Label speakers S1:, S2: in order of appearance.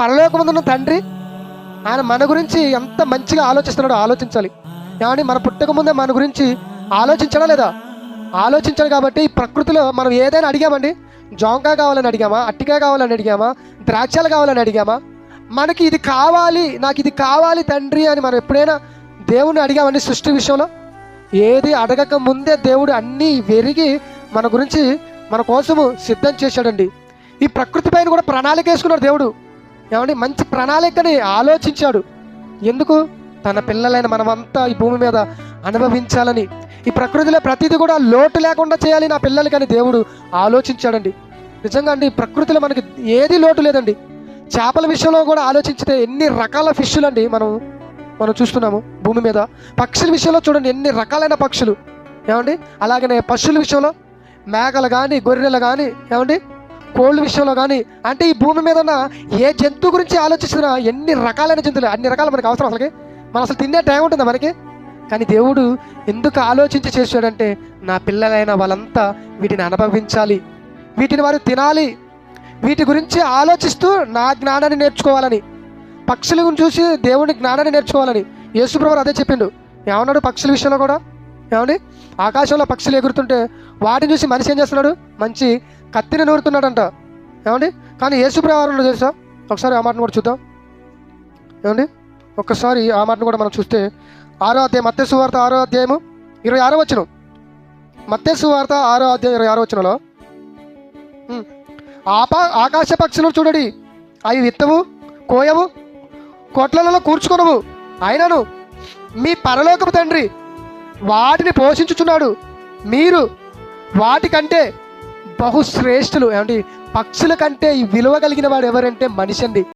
S1: పరలోకమందున్న తండ్రి ఆయన మన గురించి ఎంత మంచిగా ఆలోచిస్తున్నాడో ఆలోచించాలి. కానీ మన పుట్టక ముందే మన గురించి ఆలోచించడా లేదా? ఆలోచించాడు కాబట్టి ఈ ప్రకృతిలో మనం ఏదైనా అడిగామండి? జోంకా కావాలని అడిగామా? అట్టికాయ కావాలని అడిగామా? ద్రాక్షలు కావాలని అడిగామా? మనకి ఇది కావాలి నాకు ఇది కావాలి తండ్రి అని మనం ఎప్పుడైనా దేవుణ్ణి అడిగామండి సృష్టి విషయంలో? ఏది అడగక ముందే దేవుడు అన్నీ వెరిగి మన గురించి మన కోసము సిద్ధం చేశాడండి. ఈ ప్రకృతి పైన కూడా ప్రణాళిక వేసుకున్నాడు దేవుడు. ఏమండి? మంచి ప్రణాళికని ఆలోచించాడు. ఎందుకు? తన పిల్లలైన మనమంతా ఈ భూమి మీద అనుభవించాలని. ఈ ప్రకృతిలో ప్రతిదీ కూడా లోటు లేకుండా చేయాలి నా పిల్లలకని దేవుడు ఆలోచించాడండి. నిజంగా అండి ఈ ప్రకృతిలో మనకి ఏది లోటు లేదండి. చేపల విషయంలో కూడా ఆలోచించితే ఎన్ని రకాల ఫిష్లు అండి మనం మనం చూస్తున్నాము భూమి మీద. పక్షుల విషయంలో చూడండి ఎన్ని రకాలైన పక్షులు. ఏమండి? అలాగనే పశువుల విషయంలో మేకలు కానీ గొర్రెలు కానీ ఏమండి? కోళ్ళ విషయంలో కానీ అంటే ఈ భూమి మీద ఉన్న ఏ జంతువు గురించి ఆలోచిస్తున్నా ఎన్ని రకాలైన జంతువులు అన్ని రకాలు మనకి అవసరం అసలుకి. మనం అసలు తినే టైం ఉంటుందా మనకి? కానీ దేవుడు ఎందుకు ఆలోచించి చేశాడంటే నా పిల్లలైన వాళ్ళంతా వీటిని అనుభవించాలి. వీటిని వారు తినాలి. వీటి గురించి ఆలోచిస్తూ నా జ్ఞానాన్ని నేర్చుకోవాలని. పక్షులను చూసి దేవుని జ్ఞానాన్ని నేర్చుకోవాలని. యేసుప్రభు అదే చెప్పిండు. ఏమన్నాడు పక్షుల విషయంలో కూడా? ఏమండి? ఆకాశంలో పక్షులు ఎగురుతుంటే వాటిని చూసి మనిషి ఏం చేస్తున్నాడు? మంచి కత్తిని నూరుతున్నాడంట. ఏమండి? కానీ యేసుప్రభు తెలుసా? ఒకసారి ఆ మాటను కూడా చూద్దాం. ఏమండి? ఒక్కసారి ఆ మాటను కూడా మనం చూస్తే ఆరో అధ్యాయం మత్స్సు వార్త ఆరో అధ్యాయము ఇరవై ఆరో వచ్చిన మత్స్సు వార్త ఆరో అధ్యాయం ఇరవై ఆరో వచ్చినలో ఆపా ఆకాశ పక్షులను చూడండి. అవి విత్తవు కోయవు కొట్లలో కూర్చుకొనవు. అయినను మీ పరలోకపు తండ్రి వాటిని పోషించుచున్నాడు. మీరు వాటికంటే బహుశ్రేష్ఠులు. ఏమండి? పక్షుల కంటే ఈ విలువ కలిగిన వాడు ఎవరంటే మనిషి అండి.